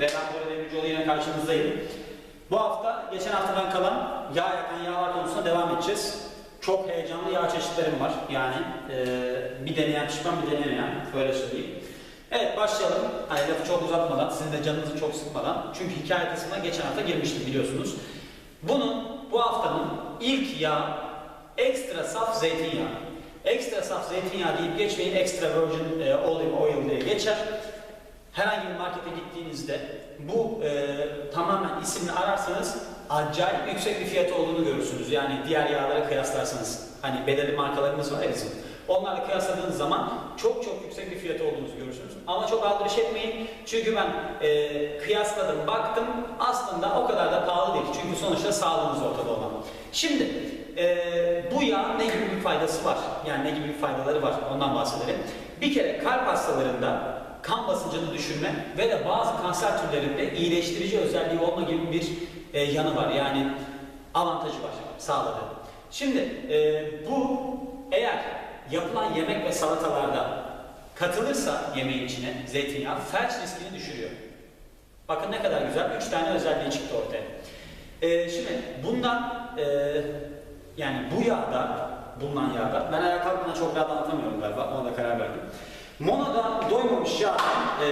ve ben Bora Demircioğlu yine karşınızdayım. Bu hafta geçen haftadan kalan yağ yakan yağlar konusuna devam edeceğiz. Çok heyecanlı yağ çeşitlerim var. Yani eee, bir deneyen pişman bir denemeyen öyle söyleyeyim. Evet başlayalım. Hani lafı çok uzatmadan, sizin de canınızı çok sıkmadan. Çünkü hikaye kısmına geçen hafta girmiştim biliyorsunuz. Bunun bu haftanın ilk yağı ekstra saf zeytinyağı. Ekstra saf zeytinyağı deyip geçmeyin. Extra virgin e, olive oil diye geçer. Herhangi bir markete gittiğinizde bu e, tamamen isimini ararsanız acayip yüksek bir fiyatı olduğunu görürsünüz. Yani diğer yağlara kıyaslarsanız. Hani belirli markalarımız var ya. Onlarla kıyasladığınız zaman çok çok yüksek bir fiyatı olduğunuzu görürsünüz. Ama çok aldırış etmeyin. Çünkü ben e, kıyasladım, baktım. Aslında o kadar da pahalı değil. Çünkü sonuçta sağlığınız ortada olan. Şimdi e, bu yağın ne gibi bir faydası var? Yani ne gibi bir faydaları var? Ondan bahsedelim. Bir kere kalp hastalarında kan basıncını düşürme ve de bazı kanser türlerinde iyileştirici özelliği olma gibi bir e, yanı var. Yani avantajı var sağladığı. Şimdi e, bu eğer yapılan yemek ve salatalarda katılırsa yemeğin içine zeytinyağı felç riskini düşürüyor. Bakın ne kadar güzel. Üç tane özelliği çıktı ortaya. E, şimdi bundan e, yani bu yağda bulunan yağda ben ayağa kalkmadan çok rahat anlatamıyorum galiba. Ona da karar verdim. Monoda doymamış yağ, e,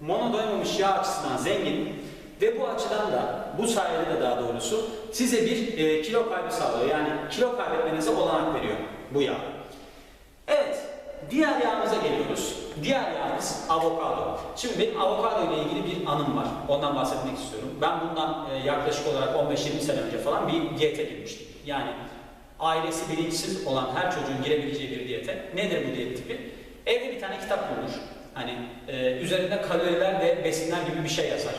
mono doymamış yağ açısından zengin ve bu açıdan da bu sayede de daha doğrusu size bir e, kilo kaybı sağlıyor. Yani kilo kaybetmenize olanak veriyor bu yağ. Evet, diğer yağımıza geliyoruz. Diğer yağımız avokado. Şimdi benim avokado ile ilgili bir anım var. Ondan bahsetmek istiyorum. Ben bundan e, yaklaşık olarak 15-20 sene önce falan bir diyete girmiştim. Yani ailesi bilinçsiz olan her çocuğun girebileceği bir diyete. Nedir bu diyet tipi? Bir tane kitap bulunur. Hani e, üzerinde kaloriler ve besinler gibi bir şey yazar.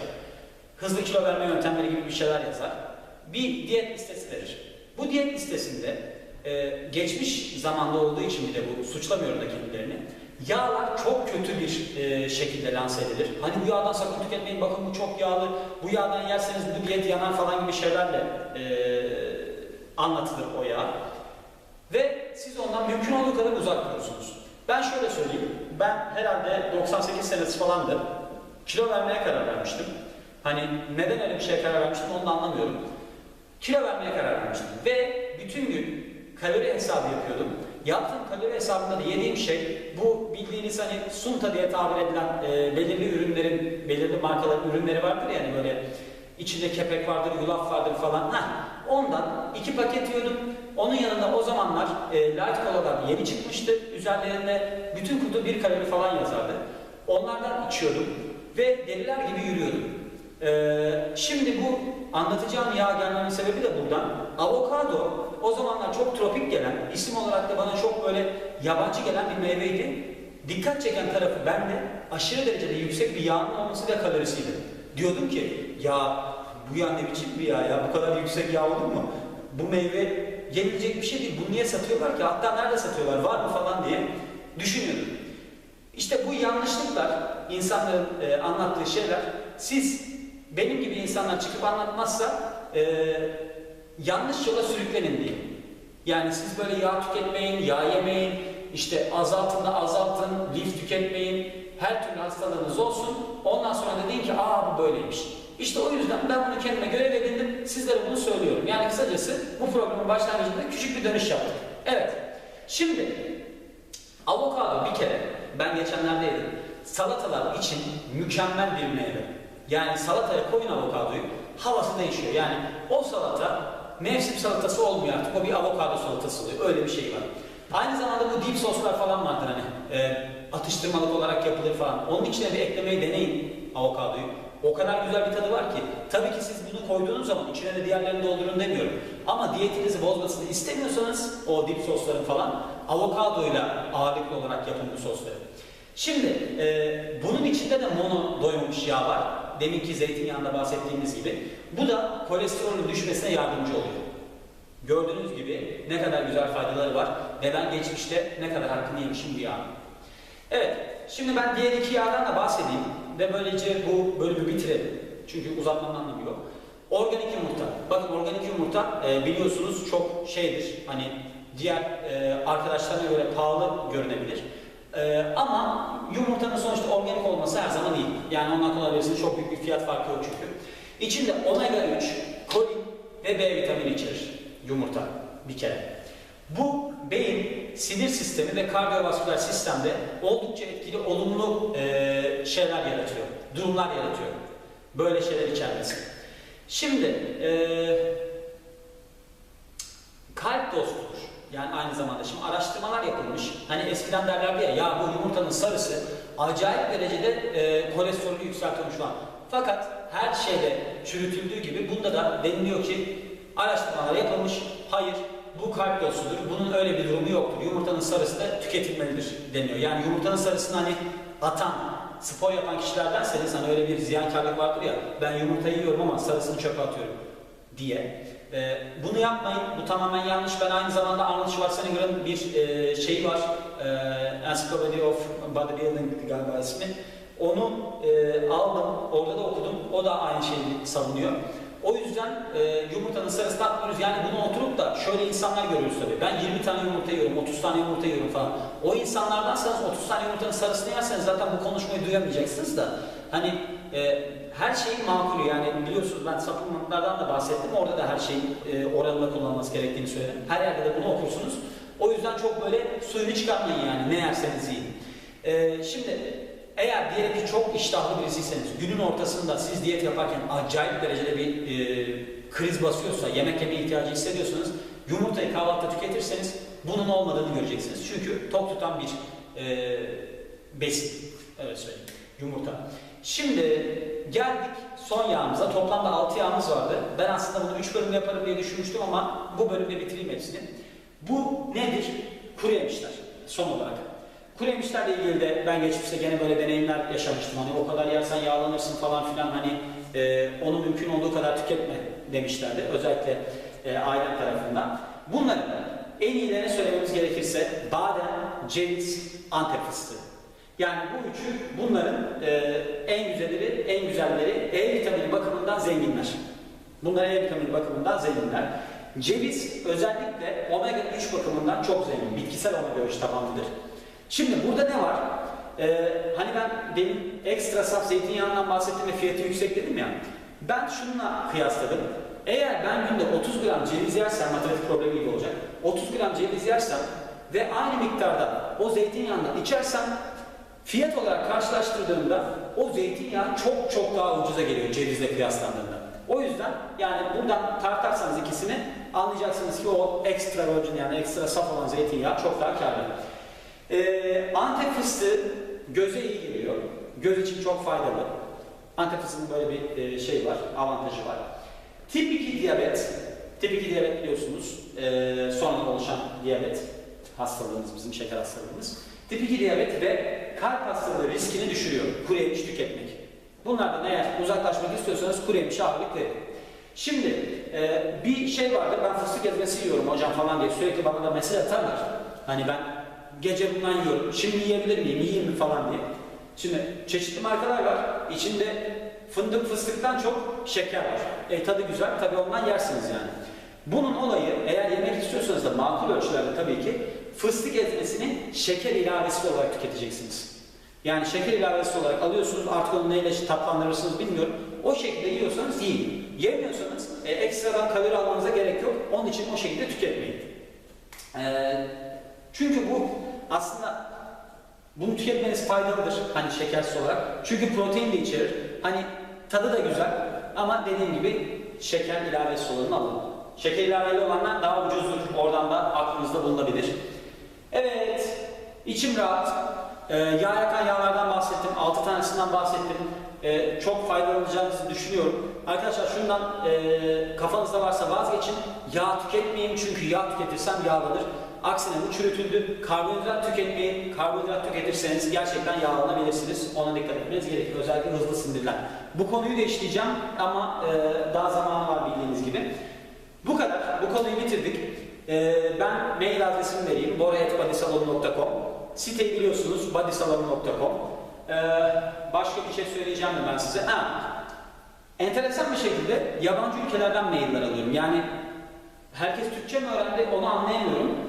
Hızlı kilo verme yöntemleri gibi bir şeyler yazar. Bir diyet listesi verir. Bu diyet listesinde e, geçmiş zamanda olduğu için bir de bu suçlamıyorum da kendilerini. Yağlar çok kötü bir e, şekilde lanse edilir. Hani bu yağdan sakın tüketmeyin, bakın bu çok yağlı, bu yağdan yerseniz bu diyet yanar falan gibi şeylerle e, anlatılır o yağ. Ve siz ondan mümkün olduğu kadar uzak durursunuz. Ben şöyle söyleyeyim, ben herhalde 98 senesi falandı. Kilo vermeye karar vermiştim. Hani neden öyle bir şeye karar vermiştim onu da anlamıyorum. Kilo vermeye karar vermiştim. Ve bütün gün kalori hesabı yapıyordum. Yaptığım kalori hesabında da yediğim şey bu bildiğiniz hani sunta diye tabir edilen e, belirli ürünlerin, belirli markaların ürünleri vardır yani böyle içinde kepek vardır, yulaf vardır falan. Heh, ondan iki paket yiyordum. Onun yanında o zamanlar e, light colalar yeni çıkmıştı. Üzerlerinde bütün kutu bir kalori falan yazardı. Onlardan içiyordum ve deliler gibi yürüyordum. Ee, şimdi bu anlatacağım yağ gelmemin sebebi de buradan. Avokado o zamanlar çok tropik gelen, isim olarak da bana çok böyle yabancı gelen bir meyveydi. Dikkat çeken tarafı bende aşırı derecede yüksek bir yağın olması ve kalorisiydi. Diyordum ki ya bu yağ ne biçim bir yağ ya bu kadar yüksek yağ olur mu? Bu meyve yenilecek bir şey değil. Bunu niye satıyorlar ki? Hatta nerede satıyorlar? Var mı falan diye düşünüyordum. İşte bu yanlışlıklar, insanların e, anlattığı şeyler, siz benim gibi insanlar çıkıp anlatmazsa e, yanlış yola sürüklenin diye. Yani siz böyle yağ tüketmeyin, yağ yemeyin, işte azaltın da azaltın, lif tüketmeyin, her türlü hastalığınız olsun. Ondan sonra da ki aa bu böyleymiş. İşte o yüzden ben bunu kendime görev edindim, sizlere bunu söylüyorum. Yani kısacası bu programın başlangıcında küçük bir dönüş yaptık. Evet, şimdi avokado bir kere ben geçenlerde yedim. Salatalar için mükemmel bir meyve. Yani salataya koyun avokadoyu, havası değişiyor. Yani o salata mevsim salatası olmuyor artık. O bir avokado salatası oluyor. Öyle bir şey var. Aynı zamanda bu dip soslar falan vardır hani. E, atıştırmalık olarak yapılır falan. Onun içine bir eklemeyi deneyin avokadoyu. O kadar güzel bir tadı var ki. Tabii ki siz bunu koyduğunuz zaman içine de diğerlerini doldurun demiyorum. Ama diyetinizi bozmasını istemiyorsanız o dip sosların falan avokadoyla ağırlıklı olarak yapın bu sosları. Şimdi e, bunun içinde de mono doymamış yağ var. Deminki zeytinyağında bahsettiğimiz gibi. Bu da kolesterolün düşmesine yardımcı oluyor. Gördüğünüz gibi ne kadar güzel faydaları var ve ben geçmişte ne kadar hakkını yemişim bu yağın. Evet, şimdi ben diğer iki yağdan da bahsedeyim ve böylece bu bölümü bitirelim. Çünkü uzatmanın anlamı yok. Organik yumurta. Bakın organik yumurta e, biliyorsunuz çok şeydir. Hani diğer e, arkadaşlarına göre pahalı görünebilir. Ee, ama yumurtanın sonuçta organik olması her zaman iyi. Yani ondan kullanabilirsiniz. Çok büyük bir fiyat farkı yok çünkü. İçinde omega 3, kolin ve B vitamini içerir yumurta bir kere. Bu sinir sistemi ve kardiyovasküler sistemde oldukça etkili olumlu e, şeyler yaratıyor, durumlar yaratıyor. Böyle şeyler içermesi. Şimdi e, kalp dostudur. Yani aynı zamanda şimdi araştırmalar yapılmış. Hani eskiden derlerdi ya ya bu yumurtanın sarısı acayip derecede e, kolesterolü yükseltiyormuş falan. Fakat her şeyde çürütüldüğü gibi bunda da deniliyor ki araştırmalar yapılmış. Hayır bu kalp dostudur. Bunun öyle bir durumu yoktur. Yumurtanın sarısı da tüketilmelidir deniyor. Yani yumurtanın sarısını hani atan, spor yapan kişilerderseniz hani öyle bir ziyankarlık vardır ya ben yumurtayı yiyorum ama sarısını çöpe atıyorum diye. Ee, bunu yapmayın. Bu tamamen yanlış. Ben aynı zamanda Arnold Schwarzenegger'ın bir e, şeyi var. E, Encyclopedia of Bodybuilding galiba ismi. Onu e, aldım. Orada da okudum. O da aynı şeyi savunuyor. O yüzden e, yumurtanın sarısını atmıyoruz. Yani bunu oturup da şöyle insanlar görüyoruz tabii. Ben 20 tane yumurta yiyorum, 30 tane yumurta yiyorum falan. O insanlardansanız 30 tane yumurtanın sarısını yerseniz zaten bu konuşmayı duyamayacaksınız da. Hani e, her şeyin makul yani biliyorsunuz ben supplementlardan da bahsettim. Orada da her şeyin e, oranında kullanılması gerektiğini söyledim. Her yerde de bunu okursunuz. O yüzden çok böyle suyunu çıkartmayın yani ne yerseniz yiyin. E, şimdi eğer diyelim ki çok iştahlı birisiyseniz, günün ortasında siz diyet yaparken acayip derecede bir e, kriz basıyorsa, yemek yeme ihtiyacı hissediyorsanız, yumurtayı kahvaltıda tüketirseniz bunun olmadığını göreceksiniz. Çünkü tok tutan bir e, besin, öyle söyleyeyim, yumurta. Şimdi geldik son yağımıza. Toplamda 6 yağımız vardı. Ben aslında bunu 3 bölüm yaparım diye düşünmüştüm ama bu bölümde bitireyim hepsini. Bu nedir? Kuru yemişler son olarak. Kuru yemişlerle ilgili de ben geçmişte gene böyle deneyimler yaşamıştım. Hani o kadar yersen yağlanırsın falan filan hani e, onu mümkün olduğu kadar tüketme demişlerdi. Özellikle e, ailem tarafından. Bunların en iyilerini söylememiz gerekirse badem, ceviz, antep fıstığı. Yani bu üçü bunların e, en güzelleri, en güzelleri E vitamini bakımından zenginler. Bunlar E vitamini bakımından zenginler. Ceviz özellikle omega 3 bakımından çok zengin. Bitkisel omega 3 tabanlıdır. Şimdi burada ne var? Ee, hani ben demin ekstra saf zeytinyağından bahsettim ve fiyatı yüksek dedim ya. Ben şununla kıyasladım. Eğer ben günde 30 gram ceviz yersem, matematik problemi gibi olacak. 30 gram ceviz yersem ve aynı miktarda o zeytinyağını içersem fiyat olarak karşılaştırdığımda o zeytinyağı çok çok daha ucuza geliyor cevizle kıyaslandığında. O yüzden yani buradan tartarsanız ikisini anlayacaksınız ki o extra virgin yani ekstra saf olan zeytinyağı çok daha karlı. Ee, Antep fıstığı göze iyi geliyor. Göz için çok faydalı. Antep fıstığının böyle bir e, şey var, avantajı var. Tip 2 diyabet, tip 2 diyabet biliyorsunuz e, sonradan oluşan diyabet hastalığımız, bizim şeker hastalığımız. Tip 2 diyabet ve kalp hastalığı riskini düşürüyor. Kuru yemiş tüketmek. Bunlardan eğer uzaklaşmak istiyorsanız kuru yemişe ağırlık. Şimdi e, bir şey vardı, ben fıstık ezmesi yiyorum hocam falan diye sürekli bana da mesaj atarlar. Hani ben gece bundan yiyorum, şimdi yiyebilir miyim, yiyeyim mi falan diye. Şimdi çeşitli markalar var, içinde fındık fıstıktan çok şeker var. E tadı güzel, tabii ondan yersiniz yani. Bunun olayı eğer yemek istiyorsanız da makul ölçülerde tabii ki fıstık ezmesini şeker ilavesi olarak tüketeceksiniz. Yani şeker ilavesi olarak alıyorsunuz artık onu neyle tatlandırırsınız bilmiyorum. O şekilde yiyorsanız yiyin. Yemiyorsanız e, ekstradan kalori almanıza gerek yok. Onun için o şekilde tüketmeyin. E, çünkü bu aslında bunu tüketmeniz faydalıdır hani şekersiz olarak. Çünkü protein de içerir. Hani tadı da güzel ama dediğim gibi şeker ilavesi olanını alın. Şeker ilaveli olanlar daha ucuzdur. Oradan da aklınızda bulunabilir. Evet, içim rahat. Ee, yağ yakan yağlardan bahsettim. 6 tanesinden bahsettim. Ee, çok faydalanacağınızı düşünüyorum. Arkadaşlar şundan e, kafanızda varsa vazgeçin. Yağ tüketmeyin çünkü yağ tüketirsem yağlanır. Aksine bu çürütüldü. Karbonhidrat tüketmeyin. Karbonhidrat tüketirseniz gerçekten yağlanabilirsiniz. Ona dikkat etmeniz gerekiyor. Özellikle hızlı sindirler. Bu konuyu da işleyeceğim ama e, daha zamanı var bildiğiniz gibi. Bu kadar. Bu konuyu bitirdik. E, ben mail adresimi vereyim. bora.bodysalon.com Siteyi biliyorsunuz bodysalon.com e, Başka bir şey söyleyeceğim mi ben size? Ha, enteresan bir şekilde yabancı ülkelerden mailler alıyorum. Yani herkes Türkçe mi öğrendi onu anlayamıyorum.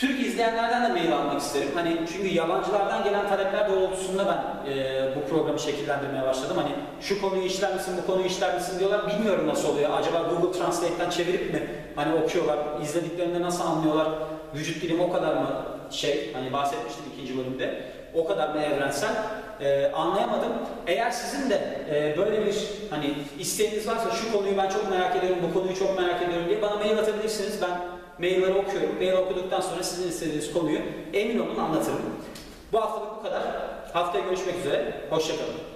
Türk izleyenlerden de mail almak isterim. Hani çünkü yabancılardan gelen talepler doğrultusunda ben e, bu programı şekillendirmeye başladım. Hani şu konuyu işler misin, bu konuyu işler misin diyorlar. Bilmiyorum nasıl oluyor. Acaba Google Translate'ten çevirip mi hani okuyorlar, izlediklerinde nasıl anlıyorlar? Vücut dilimi o kadar mı şey, hani bahsetmiştim ikinci bölümde. O kadar mı evrensel? E, anlayamadım. Eğer sizin de e, böyle bir hani isteğiniz varsa şu konuyu ben çok merak ediyorum, bu konuyu çok merak ediyorum diye bana mail atabilirsiniz. Ben mailleri okuyorum. Mail okuduktan sonra sizin istediğiniz konuyu emin olun anlatırım. Bu haftalık bu kadar. Haftaya görüşmek üzere. Hoşçakalın.